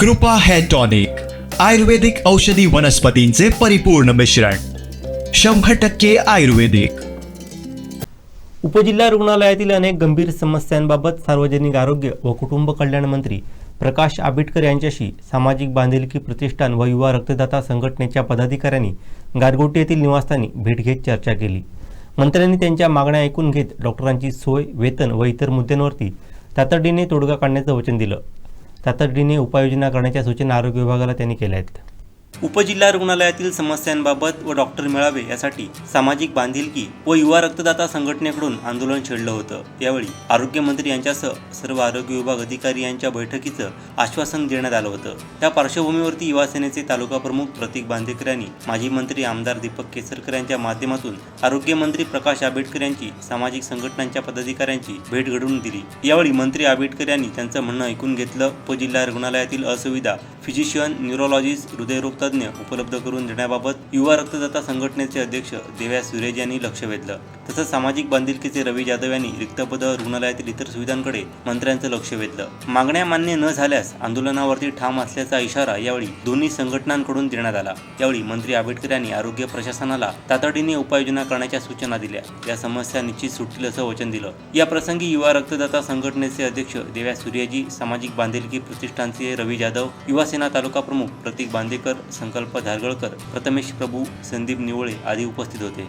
कृपा hair tonic आयुर्वेदिक औषधी वनस्पतींचे परिपूर्ण मिश्रण शंभर टक्के आयुर्वेदिक. उपजिल्हा रुग्णालयातील अनेक गंभीर समस्यांबाबत सार्वजनिक आरोग्य व कुटुंब कल्याण मंत्री प्रकाश आंबेडकर यांच्याशी सामाजिक बांधिलकी प्रतिष्ठान व युवा रक्तदाता संघटनेच्या पदाधिकाऱ्यांनी गारगोटी येथील निवासस्थानी भेट घेत चर्चा केली. मंत्र्यांनी त्यांच्या मागण्या ऐकून घेत डॉक्टरांची सोय वेतन व इतर मुद्द्यांवरती तातडीने तोडगा काढण्याचं वचन दिलं. तातडीने उपाययोजना करण्याच्या सूचना आरोग्य विभागाला त्यांनी केल्या आहेत. उपजिल्हा रुग्णालयातील समस्यांबाबत व डॉक्टर मिळावे यासाठी सामाजिक बांधिलकी व युवा रक्तदाता संघटनेकडून आंदोलन छेडलं होतं. यावेळी आरोग्यमंत्री यांच्यासह सर्व आरोग्य विभाग अधिकारी यांच्या बैठकीचं आश्वासन देण्यात आलं होतं. त्या पार्श्वभूमीवरती युवा सेनेचे तालुका प्रमुख प्रतीक बांदेकर यांनी माजी मंत्री आमदार दीपक केसरकर यांच्या माध्यमातून आरोग्यमंत्री प्रकाश आंबेडकर यांची सामाजिक संघटनांच्या पदाधिकाऱ्यांची भेट घडवून दिली. यावेळी मंत्री आंबेडकर यांनी त्यांचं म्हणणं ऐकून घेतलं. उपजिल्हा रुग्णालयातील असुविधा फिजिशियन न्यूरोलॉजिस्ट हृदयरोग तज्ज्ञ उपलब्ध करून देण्याबाबत युवा रक्तदाता संघटनेचे अध्यक्ष देव्या सुरेज यांनी लक्ष वेधलं. तसंच सामाजिक बांधिलकीचे रवी जाधव यांनी रिक्त पदं रुग्णालयातील इतर सुविधांकडे मंत्र्यांचं लक्ष वेधलं. मागण्या मान्य न झाल्यास आंदोलनावरती ठाम असल्याचा इशारा यावेळी दोन्ही संघटनांकडून देण्यात आला. यावेळी मंत्री आंबेडकर यांनी आरोग्य प्रशासनाला तातडीने उपाययोजना करण्याच्या सूचना दिल्या. या समस्या निश्चित सुटतील असं वचन दिलं. या प्रसंगी युवा रक्तदाता संघटनेचे अध्यक्ष देव्या सूर्यजी सामाजिक बांधिलकी प्रतिष्ठानचे रवी जाधव युवा सेना तालुका प्रमुख प्रतीक बांदेकर संकल्प धारगळकर प्रथमेश प्रभू संदीप निवळे आदी उपस्थित होते.